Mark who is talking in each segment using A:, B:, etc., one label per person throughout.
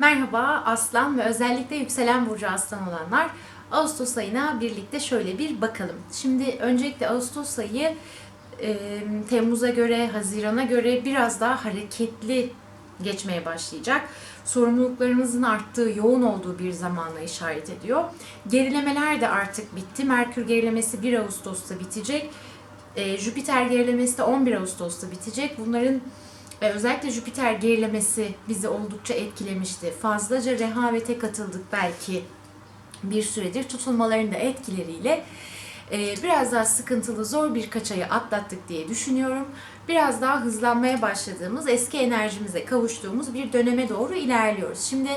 A: Merhaba Aslan ve özellikle yükselen burcu Aslan olanlar. Ağustos ayına birlikte şöyle bir bakalım. Şimdi öncelikle Ağustos ayı e, Temmuz'a göre, Haziran'a göre biraz daha hareketli geçmeye başlayacak. Sorumluluklarımızın arttığı, yoğun olduğu bir zamanla işaret ediyor. Gerilemeler de artık bitti. Merkür gerilemesi 1 Ağustos'ta bitecek. E, Jüpiter gerilemesi de 11 Ağustos'ta bitecek. Bunların özellikle Jüpiter gerilemesi bizi oldukça etkilemişti. Fazlaca rehavete katıldık belki bir süredir. Tutulmaların da etkileriyle e, biraz daha sıkıntılı, zor birkaç ayı atlattık diye düşünüyorum. Biraz daha hızlanmaya başladığımız, eski enerjimize kavuştuğumuz bir döneme doğru ilerliyoruz. Şimdi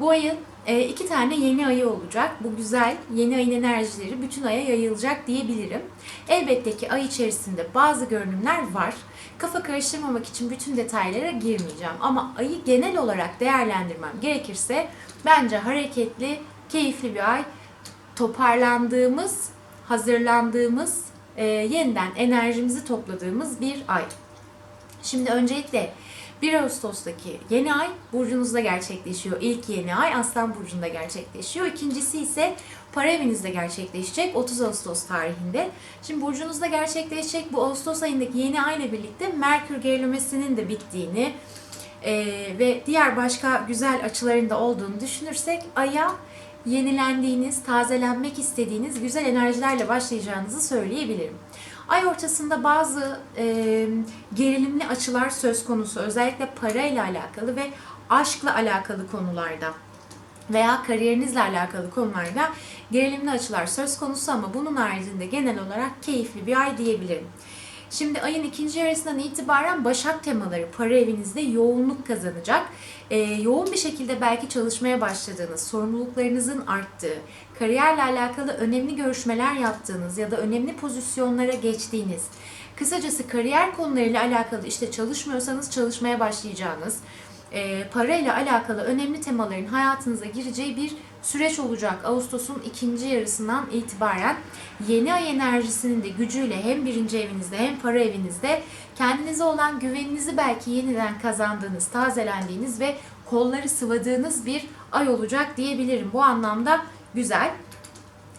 A: bu ayın e, iki tane yeni ayı olacak. Bu güzel yeni ayın enerjileri bütün aya yayılacak diyebilirim. Elbette ki ay içerisinde bazı görünümler var. Kafa karıştırmamak için bütün detaylara girmeyeceğim. Ama ayı genel olarak değerlendirmem gerekirse bence hareketli, keyifli bir ay. Toparlandığımız, hazırlandığımız, e, yeniden enerjimizi topladığımız bir ay. Şimdi öncelikle 1 Ağustos'taki yeni ay burcunuzda gerçekleşiyor. İlk yeni ay Aslan burcunda gerçekleşiyor. İkincisi ise para evinizde gerçekleşecek 30 Ağustos tarihinde. Şimdi burcunuzda gerçekleşecek bu Ağustos ayındaki yeni ay ile birlikte Merkür gerilemesinin de bittiğini e, ve diğer başka güzel açıların da olduğunu düşünürsek aya yenilendiğiniz, tazelenmek istediğiniz güzel enerjilerle başlayacağınızı söyleyebilirim. Ay ortasında bazı e, gerilimli açılar söz konusu. Özellikle parayla alakalı ve aşkla alakalı konularda veya kariyerinizle alakalı konularda gerilimli açılar söz konusu ama bunun haricinde genel olarak keyifli bir ay diyebilirim. Şimdi ayın ikinci yarısından itibaren Başak temaları para evinizde yoğunluk kazanacak. Ee, yoğun bir şekilde belki çalışmaya başladığınız, sorumluluklarınızın arttığı, kariyerle alakalı önemli görüşmeler yaptığınız ya da önemli pozisyonlara geçtiğiniz, kısacası kariyer konularıyla alakalı işte çalışmıyorsanız çalışmaya başlayacağınız, e, parayla alakalı önemli temaların hayatınıza gireceği bir süreç olacak. Ağustos'un ikinci yarısından itibaren yeni ay enerjisinin de gücüyle hem birinci evinizde hem para evinizde kendinize olan güveninizi belki yeniden kazandığınız, tazelendiğiniz ve kolları sıvadığınız bir ay olacak diyebilirim. Bu anlamda güzel.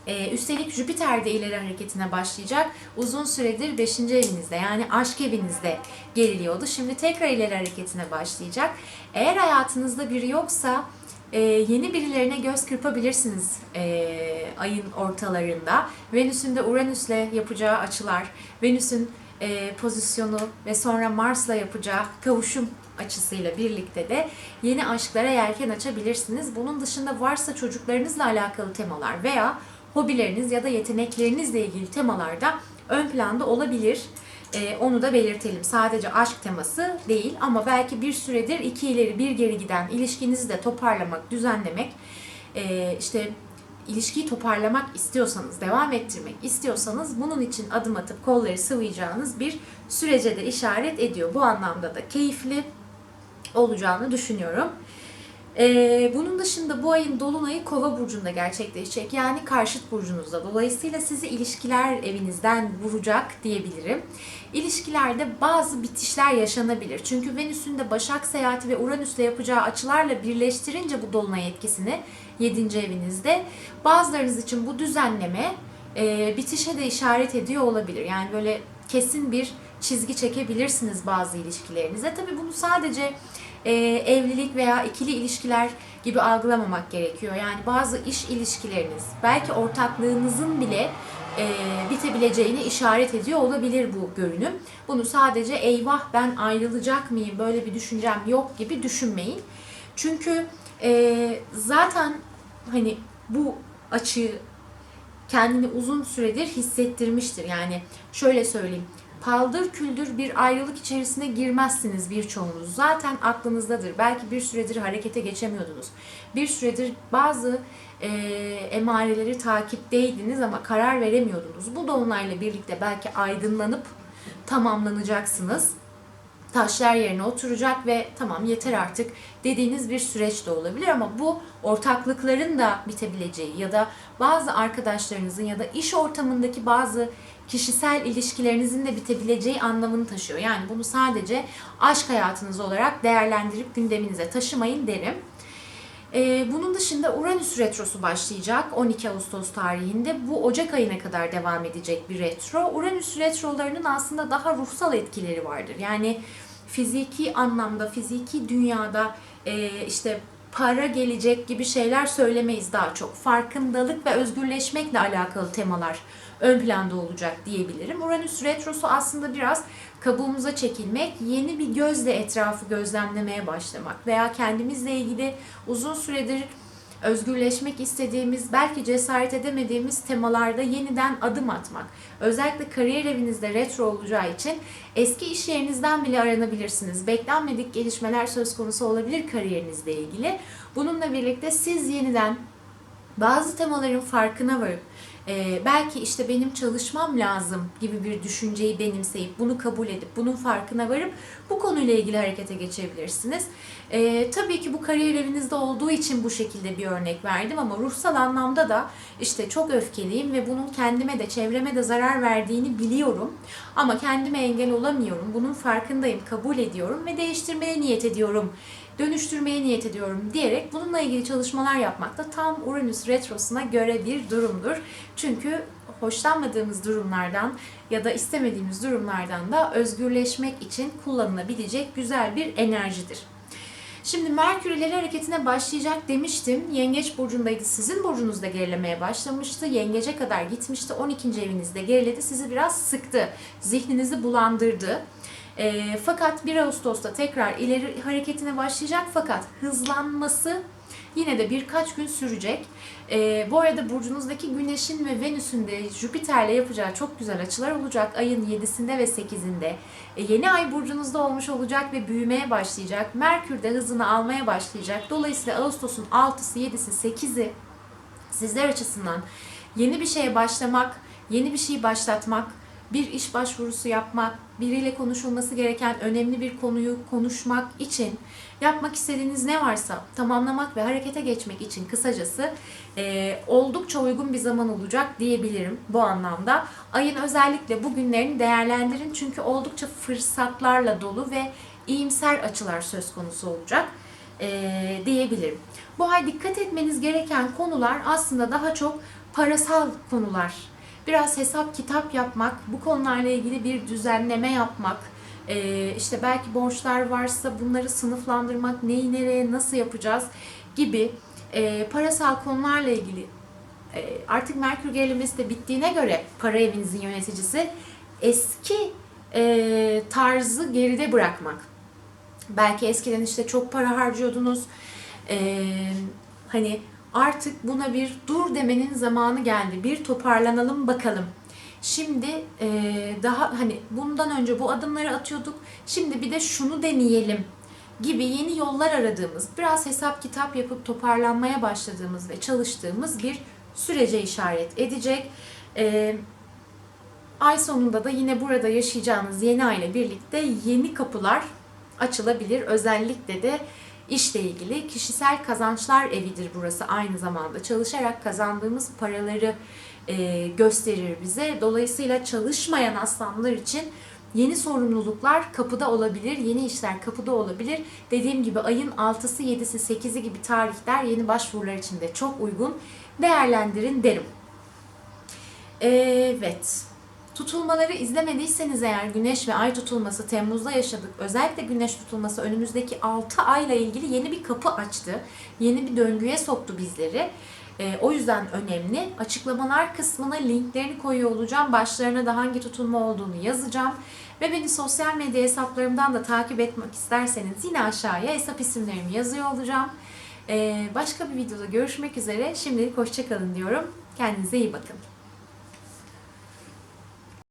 A: Ee, üstelik Jüpiter de ileri hareketine başlayacak. Uzun süredir 5. evinizde yani aşk evinizde geriliyordu. Şimdi tekrar ileri hareketine başlayacak. Eğer hayatınızda biri yoksa e, yeni birilerine göz kırpabilirsiniz e, ayın ortalarında. Venüs'ün de Uranüs'le yapacağı açılar, Venüs'ün e, pozisyonu ve sonra Mars'la yapacağı kavuşum açısıyla birlikte de yeni aşklara yelken açabilirsiniz. Bunun dışında varsa çocuklarınızla alakalı temalar veya hobileriniz ya da yeteneklerinizle ilgili temalarda ön planda olabilir. Ee, onu da belirtelim. Sadece aşk teması değil ama belki bir süredir iki ileri bir geri giden ilişkinizi de toparlamak, düzenlemek, e, işte ilişkiyi toparlamak istiyorsanız, devam ettirmek istiyorsanız bunun için adım atıp kolları sıvayacağınız bir sürece de işaret ediyor. Bu anlamda da keyifli olacağını düşünüyorum. Ee, bunun dışında bu ayın dolunayı Kova burcunda gerçekleşecek. Yani karşıt burcunuzda. Dolayısıyla sizi ilişkiler evinizden vuracak diyebilirim. İlişkilerde bazı bitişler yaşanabilir. Çünkü Venüs'ün de Başak seyahati ve Uranüs'le yapacağı açılarla birleştirince bu dolunay etkisini 7. evinizde bazılarınız için bu düzenleme e, bitişe de işaret ediyor olabilir. Yani böyle kesin bir çizgi çekebilirsiniz bazı ilişkilerinize. Tabii bunu sadece e, evlilik veya ikili ilişkiler gibi algılamamak gerekiyor. Yani bazı iş ilişkileriniz, belki ortaklığınızın bile e, bitebileceğini işaret ediyor olabilir bu görünüm. Bunu sadece eyvah ben ayrılacak mıyım, böyle bir düşüncem yok gibi düşünmeyin. Çünkü e, zaten hani bu açıyı kendini uzun süredir hissettirmiştir. Yani şöyle söyleyeyim. Paldır küldür bir ayrılık içerisine girmezsiniz birçoğunuz. Zaten aklınızdadır. Belki bir süredir harekete geçemiyordunuz. Bir süredir bazı e, emareleri takipteydiniz ama karar veremiyordunuz. Bu dolunayla birlikte belki aydınlanıp tamamlanacaksınız taşlar yerine oturacak ve tamam yeter artık dediğiniz bir süreç de olabilir ama bu ortaklıkların da bitebileceği ya da bazı arkadaşlarınızın ya da iş ortamındaki bazı kişisel ilişkilerinizin de bitebileceği anlamını taşıyor. Yani bunu sadece aşk hayatınız olarak değerlendirip gündeminize taşımayın derim. Ee, bunun dışında Uranüs retrosu başlayacak 12 Ağustos tarihinde. Bu Ocak ayına kadar devam edecek bir retro. Uranüs retrolarının aslında daha ruhsal etkileri vardır. Yani fiziki anlamda, fiziki dünyada e, işte para gelecek gibi şeyler söylemeyiz daha çok. Farkındalık ve özgürleşmekle alakalı temalar ön planda olacak diyebilirim. Uranüs retrosu aslında biraz kabuğumuza çekilmek, yeni bir gözle etrafı gözlemlemeye başlamak veya kendimizle ilgili uzun süredir özgürleşmek istediğimiz, belki cesaret edemediğimiz temalarda yeniden adım atmak. Özellikle kariyer evinizde retro olacağı için eski iş yerinizden bile aranabilirsiniz. Beklenmedik gelişmeler söz konusu olabilir kariyerinizle ilgili. Bununla birlikte siz yeniden bazı temaların farkına varıp e, belki işte benim çalışmam lazım gibi bir düşünceyi benimseyip bunu kabul edip bunun farkına varıp bu konuyla ilgili harekete geçebilirsiniz. E, tabii ki bu kariyer evinizde olduğu için bu şekilde bir örnek verdim ama ruhsal anlamda da işte çok öfkeliyim ve bunun kendime de çevreme de zarar verdiğini biliyorum ama kendime engel olamıyorum. Bunun farkındayım, kabul ediyorum ve değiştirmeye niyet ediyorum dönüştürmeye niyet ediyorum diyerek bununla ilgili çalışmalar yapmak da tam Uranüs retrosuna göre bir durumdur. Çünkü hoşlanmadığımız durumlardan ya da istemediğimiz durumlardan da özgürleşmek için kullanılabilecek güzel bir enerjidir. Şimdi Merkür ileri hareketine başlayacak demiştim. Yengeç burcundaydı. Sizin burcunuzda gerilemeye başlamıştı. Yengece kadar gitmişti. 12. evinizde geriledi. Sizi biraz sıktı. Zihninizi bulandırdı. E, fakat 1 Ağustos'ta tekrar ileri hareketine başlayacak fakat hızlanması yine de birkaç gün sürecek. E, bu arada burcunuzdaki Güneş'in ve Venüs'ün de Jüpiter'le yapacağı çok güzel açılar olacak. Ayın 7'sinde ve 8'inde. E, yeni ay burcunuzda olmuş olacak ve büyümeye başlayacak. Merkür de hızını almaya başlayacak. Dolayısıyla Ağustos'un 6'sı, 7'si, 8'i sizler açısından yeni bir şeye başlamak, yeni bir şey başlatmak, bir iş başvurusu yapmak, biriyle konuşulması gereken önemli bir konuyu konuşmak için yapmak istediğiniz ne varsa tamamlamak ve harekete geçmek için kısacası e, oldukça uygun bir zaman olacak diyebilirim bu anlamda. Ayın özellikle bu günlerini değerlendirin çünkü oldukça fırsatlarla dolu ve iyimser açılar söz konusu olacak e, diyebilirim. Bu ay dikkat etmeniz gereken konular aslında daha çok parasal konular biraz hesap kitap yapmak, bu konularla ilgili bir düzenleme yapmak, e, işte belki borçlar varsa bunları sınıflandırmak, neyi nereye nasıl yapacağız gibi e, parasal konularla ilgili e, artık Merkür gerilemesi de bittiğine göre para evinizin yöneticisi eski tarzı geride bırakmak. Belki eskiden işte çok para harcıyordunuz. hani artık buna bir dur demenin zamanı geldi. Bir toparlanalım bakalım. Şimdi e, daha hani bundan önce bu adımları atıyorduk. Şimdi bir de şunu deneyelim gibi yeni yollar aradığımız, biraz hesap kitap yapıp toparlanmaya başladığımız ve çalıştığımız bir sürece işaret edecek. E, ay sonunda da yine burada yaşayacağınız yeni ay ile birlikte yeni kapılar açılabilir. Özellikle de İşle ilgili kişisel kazançlar evidir burası aynı zamanda. Çalışarak kazandığımız paraları e, gösterir bize. Dolayısıyla çalışmayan aslanlar için yeni sorumluluklar kapıda olabilir, yeni işler kapıda olabilir. Dediğim gibi ayın 6'sı, 7'si, 8'i gibi tarihler yeni başvurular için de çok uygun. Değerlendirin derim. Evet. Tutulmaları izlemediyseniz eğer güneş ve ay tutulması Temmuz'da yaşadık. Özellikle güneş tutulması önümüzdeki 6 ayla ilgili yeni bir kapı açtı. Yeni bir döngüye soktu bizleri. E, o yüzden önemli. Açıklamalar kısmına linklerini koyuyor olacağım. Başlarına da hangi tutulma olduğunu yazacağım. Ve beni sosyal medya hesaplarımdan da takip etmek isterseniz yine aşağıya hesap isimlerimi yazıyor olacağım. E, başka bir videoda görüşmek üzere. Şimdilik hoşçakalın diyorum. Kendinize iyi bakın.